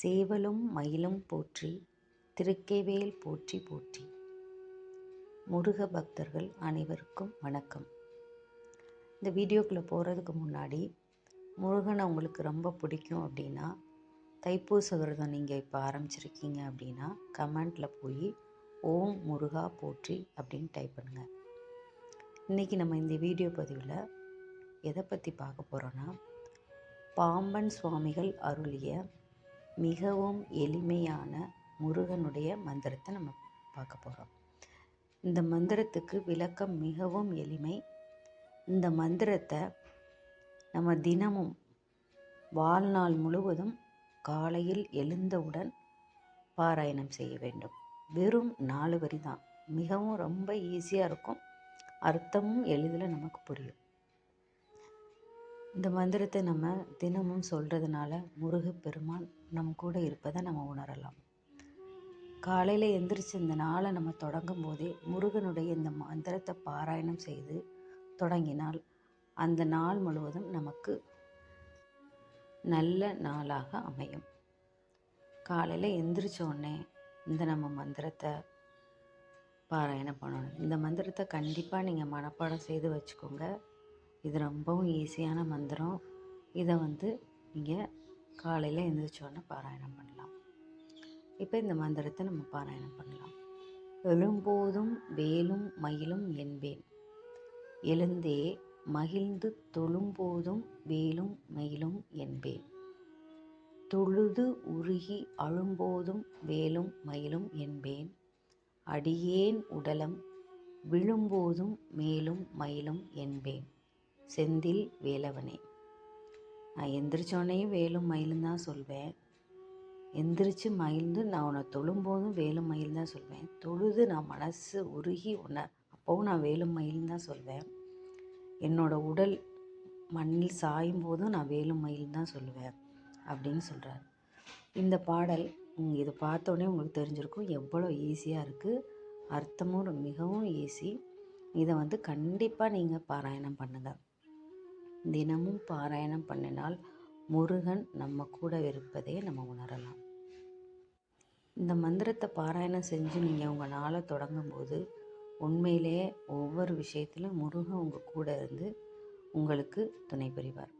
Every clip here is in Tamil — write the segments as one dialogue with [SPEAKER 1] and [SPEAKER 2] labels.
[SPEAKER 1] சேவலும் மயிலும் போற்றி திருக்கைவேல் போற்றி போற்றி. முருக பக்தர்கள் அனைவருக்கும் வணக்கம். இந்த வீடியோக்குள்ளே போகிறதுக்கு முன்னாடி முருகனை உங்களுக்கு ரொம்ப பிடிக்கும் அப்படின்னா தைப்பூச விரதம் நீங்கள் இப்போ ஆரம்பிச்சிருக்கீங்க அப்படின்னா கமெண்ட்டில் போய் ஓம் முருகா போற்றி அப்படின்னு டைப் பண்ணுங்கள் இன்றைக்கி நம்ம இந்த வீடியோ பதிவில் எதை பற்றி பார்க்க போகிறோன்னா பாம்பன் சுவாமிகள் அருளிய மிகவும் எளிமையான முருகனுடைய மந்திரத்தை நம்ம பார்க்க போகிறோம் இந்த மந்திரத்துக்கு விளக்கம் மிகவும் எளிமை. இந்த மந்திரத்தை நம்ம தினமும் வாழ்நாள் முழுவதும் காலையில் எழுந்தவுடன் பாராயணம் செய்ய வேண்டும். வெறும் நாலு வரி தான் மிகவும் ரொம்ப ஈஸியாக இருக்கும். அர்த்தமும் எளிதில் நமக்கு புரியும். இந்த மந்திரத்தை நம்ம தினமும் சொல்கிறதுனால முருகப்பெருமான் நம் கூட இருப்பதை நம்ம உணரலாம். காலையில் எந்திரிச்சு இந்த நாளை நம்ம தொடங்கும் போதே முருகனுடைய இந்த மந்திரத்தை பாராயணம் செய்து தொடங்கினால் அந்த நாள் முழுவதும் நமக்கு நல்ல நாளாக அமையும். காலையில் எந்திரிச்சோடனே இந்த நம்ம மந்திரத்தை பாராயணம் பண்ணணும். இந்த மந்திரத்தை கண்டிப்பாக நீங்கள் மனப்பாடம் செய்து வச்சுக்கோங்க. இது ரொம்பவும் ஈஸியான மந்திரம். இதை வந்து நீங்கள் காலையில் எழுந்திரிச்சோடனே பாராயணம் பண்ணலாம். இப்போ இந்த மந்திரத்தை நம்ம பாராயணம் பண்ணலாம். எழும்போதும் வேலும் மயிலும் என்பேன். எழுந்தே மகிழ்ந்து தொழும்போதும் வேலும் மயிலும் என்பேன். தொழுது உருகி அழும்போதும் வேலும் மயிலும் என்பேன். அடியேன் உடலம் விழும்போதும் மேலும் மயிலும் என்பேன். செந்தில் வேலவனே. நான் எந்திரிச்சோடனேயும் வேலும் மயிலும் தான் சொல்வேன். எந்திரிச்சு மயில்ந்து நான் உன்னை தொழும்போதும் வேலும் மயில் தான் சொல்வேன். தொழுது நான் மனசு உருகி உன்னை அப்போவும் நான் வேலும் மயில்னு தான் சொல்வேன். என்னோடய உடல் மண்ணில் சாயும் போதும் நான் வேலும் மயில் தான் சொல்லுவேன் அப்படின்னு சொல்கிறார் இந்த பாடல் உங்கள் இதை பார்த்தோன்னே உங்களுக்கு தெரிஞ்சிருக்கும். எவ்வளோ ஈஸியாக இருக்குது அர்த்தமும் மிகவும் ஈஸி இதை வந்து கண்டிப்பாக நீங்கள் பாராயணம் பண்ணுங்கள் தினமும் பாராயணம் பண்ணினால் முருகன் நம்ம கூட இருப்பதே நம்ம உணரலாம். இந்த மந்திரத்தை பாராயணம் செஞ்சு நீங்கள் உங்கள் நாளை தொடங்கும்போது உண்மையிலேயே ஒவ்வொரு விஷயத்திலும் முருகன் உங்கள் கூட இருந்து உங்களுக்கு துணை புரிவார்.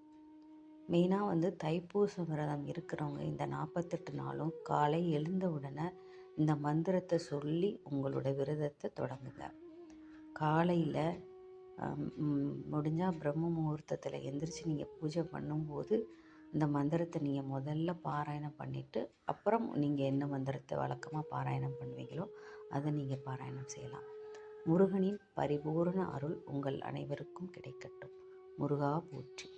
[SPEAKER 1] மெயினாக வந்து தைப்பூச விரதம் இருக்கிறவங்க இந்த நாற்பத்தெட்டு நாளும் காலை எழுந்த உடனே இந்த மந்திரத்தை சொல்லி உங்களோட விரதத்தை தொடங்குங்க. காலையில் முடிஞ்சால் பிரம்ம முகூர்த்தத்தில் எந்திரிச்சு நீங்கள் பூஜை பண்ணும்போது இந்த மந்திரத்தை நீங்கள் முதல்ல பாராயணம் பண்ணிவிட்டு அப்புறம் நீங்கள் என்ன மந்திரத்தை வழக்கமாக பாராயணம் பண்ணுவீங்களோ அதை நீங்கள் பாராயணம் செய்யலாம். முருகனின் பரிபூர்ண அருள் உங்கள் அனைவருக்கும் கிடைக்கட்டும். முருகா போற்றி.